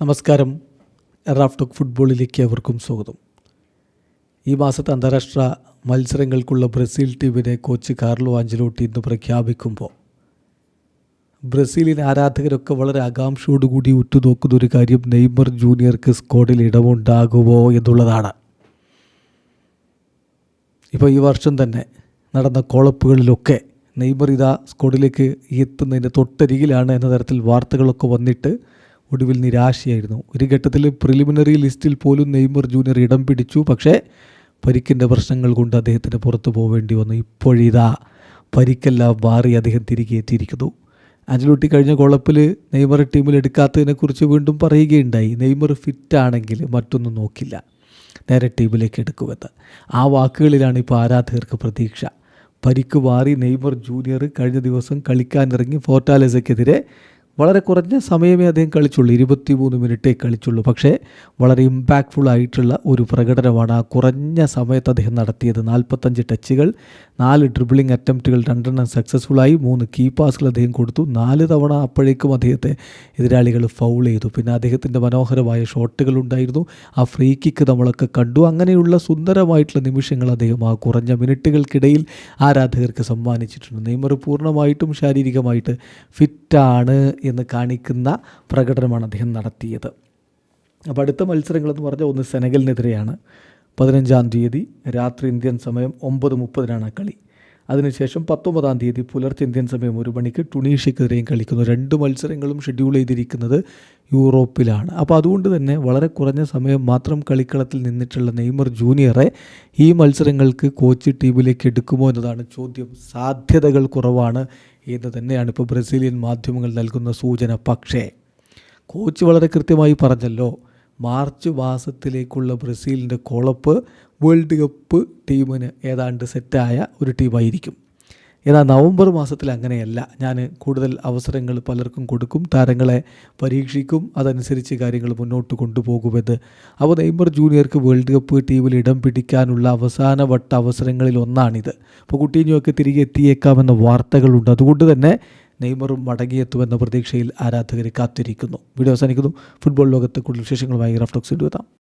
നമസ്കാരം. റാഫ്റ്റോക്ക് ഫുട്ബോളിലേക്ക് അവർക്കും സ്വാഗതം. ഈ മാസത്തെ അന്താരാഷ്ട്ര മത്സരങ്ങൾക്കുള്ള ബ്രസീൽ ടീമിനെ കോച്ച് കാർലോ ആഞ്ചലോട്ടി ഇന്ന് പ്രഖ്യാപിക്കുമ്പോൾ ബ്രസീലിലെ ആരാധകരൊക്കെ വളരെ ആകാംക്ഷയോടുകൂടി ഉറ്റുനോക്കുന്ന ഒരു കാര്യം നെയ്മർ ജൂനിയർക്ക് സ്ക്വാഡിൽ ഇടമുണ്ടാകുമോ എന്നുള്ളതാണ്. ഇപ്പോൾ ഈ വർഷം തന്നെ നടന്ന കോളപ്പുകളിലൊക്കെ നെയ്മർ ഇതാ സ്ക്വാഡിലേക്ക് എത്തുന്നതിന്റെ തൊട്ടരികിലാണ് എന്ന തരത്തിൽ വാർത്തകളൊക്കെ വന്നിട്ട് ഒടുവിൽ നിരാശയായിരുന്നു. ഒരു ഘട്ടത്തിൽ പ്രിലിമിനറി ലിസ്റ്റിൽ പോലും നെയ്മർ ജൂനിയർ ഇടം പിടിച്ചു. പക്ഷേ പരിക്കിന്റെ പ്രശ്നങ്ങൾ കൊണ്ട് അദ്ദേഹത്തിന് പുറത്തു പോവേണ്ടി വന്നു. ഇപ്പോഴിതാ പരിക്കെല്ലാം മാറി അദ്ദേഹം തിരികെ എത്തിയിരിക്കുന്നു. അഞ്ചലോട്ടി കഴിഞ്ഞ കുളപ്പിൽ നെയ്മർ ടീമിൽ എടുക്കാത്തതിനെക്കുറിച്ച് വീണ്ടും പറയുകയുണ്ടായി. നെയ്മർ ഫിറ്റാണെങ്കിൽ മറ്റൊന്നും നോക്കില്ല. നേരെ ടീമിലേക്ക് എടുക്കുമെന്ന്. ആ വാക്കുകളിലാണ് ഇപ്പോൾ ആരാധകർക്ക് പ്രതീക്ഷ. പരിക്ക് മാറി നെയ്മർ ജൂനിയർ കഴിഞ്ഞ ദിവസം കളിക്കാനിറങ്ങി ഫോർട്ടാലസയ്ക്കെതിരെ വളരെ കുറഞ്ഞ സമയമേ അദ്ദേഹം കളിച്ചുള്ളൂ. ഇരുപത്തി മൂന്ന് മിനിറ്റേ കളിച്ചുള്ളൂ. പക്ഷേ വളരെ ഇമ്പാക്ട്ഫുൾ ആയിട്ടുള്ള ഒരു പ്രകടനമാണ് ആ കുറഞ്ഞ സമയത്ത് അദ്ദേഹം നടത്തിയത്. നാൽപ്പത്തഞ്ച് ടച്ചുകൾ നാല് ഡ്രിബിളിംഗ് അറ്റംപ്റ്റുകൾ രണ്ടെണ്ണം സക്സസ്ഫുള്ളായി മൂന്ന് കീ പാസുകൾ അദ്ദേഹം കൊടുത്തു. നാല് തവണ അപ്പോഴേക്കും അദ്ദേഹത്തെ എതിരാളികൾ ഫൗൾ ചെയ്തു. പിന്നെ അദ്ദേഹത്തിന്റെ മനോഹരമായ ഷോട്ടുകൾ ഉണ്ടായിരുന്നു. ആ ഫ്രീ കിക്ക് നമ്മളൊക്കെ കണ്ടു. അങ്ങനെയുള്ള സുന്ദരമായിട്ടുള്ള നിമിഷങ്ങൾ അദ്ദേഹം ആ കുറഞ്ഞ മിനിറ്റുകൾക്കിടയിൽ ആരാധകർക്ക് സമ്മാനിച്ചിട്ടുണ്ട്. നെയ്മർ പൂർണമായിട്ടും ശാരീരികമായിട്ട് ഫിറ്റാണ് എന്ന് കാണിക്കുന്ന പ്രകടനമാണ് അദ്ദേഹം നടത്തിയത്. അപ്പോൾ അടുത്ത മത്സരങ്ങളെന്ന് പറഞ്ഞാൽ ഒന്ന് സെനഗലിനെതിരെയാണ്. പതിനഞ്ചാം തീയതി രാത്രി ഇന്ത്യൻ സമയം ഒമ്പത് മുപ്പതിനാണ് കളി. അതിനുശേഷം പത്തൊമ്പതാം തീയതി പുലർച്ചെ ഇന്ത്യൻ സമയം ഒരു മണിക്ക് ടുണീഷ്യക്കെതിരെയും കളിക്കുന്നു. രണ്ട് മത്സരങ്ങളും ഷെഡ്യൂൾ ചെയ്തിരിക്കുന്നത് യൂറോപ്പിലാണ്. അപ്പോൾ അതുകൊണ്ട് തന്നെ വളരെ കുറഞ്ഞ സമയം മാത്രം കളിക്കളത്തിൽ നിന്നിട്ടുള്ള നെയ്മർ ജൂനിയറെ ഈ മത്സരങ്ങൾക്ക് കോച്ച് ടീമിലേക്ക് എടുക്കുമോ എന്നതാണ് ചോദ്യം. സാധ്യതകൾ കുറവാണ് എന്ന് തന്നെയാണ് ഇപ്പോൾ ബ്രസീലിയൻ മാധ്യമങ്ങൾ നൽകുന്ന സൂചന. പക്ഷേ കോച്ച് വളരെ കൃത്യമായി പറഞ്ഞല്ലോ മാർച്ച് മാസത്തിലേക്കുള്ള ബ്രസീലിന്റെ കോളപ്പ് വേൾഡ് കപ്പ് ടീമിന് ഏതാണ്ട് സെറ്റായ ഒരു ടീമായിരിക്കും. എന്നാൽ നവംബർ മാസത്തിൽ അങ്ങനെയല്ല. ഞാൻ കൂടുതൽ അവസരങ്ങൾ പലർക്കും കൊടുക്കും താരങ്ങളെ പരീക്ഷിക്കും അതനുസരിച്ച് കാര്യങ്ങൾ മുന്നോട്ട് കൊണ്ടുപോകുമെന്ന്. അപ്പോൾ നെയ്മർ ജൂനിയർക്ക് വേൾഡ് കപ്പ് ടീമിൽ ഇടം പിടിക്കാനുള്ള അവസാന വട്ട അവസരങ്ങളിൽ ഒന്നാണിത്. അപ്പോൾ കുട്ടീഞ്ഞൊക്കെ തിരികെ എത്തിയേക്കാമെന്ന വാർത്തകളുണ്ട്. അതുകൊണ്ട് തന്നെ നെയ്മറും മടങ്ങിയെത്തുമെന്ന പ്രതീക്ഷയിൽ ആരാധകർ കാത്തിരിക്കുന്നു. വീഡിയോ അവസാനിക്കുന്നു. ഫുട്ബോൾ ലോകത്തെ കൂടുതൽ വിശേഷങ്ങളുമായി റഫ്റ്റോക്സ് എത്താം.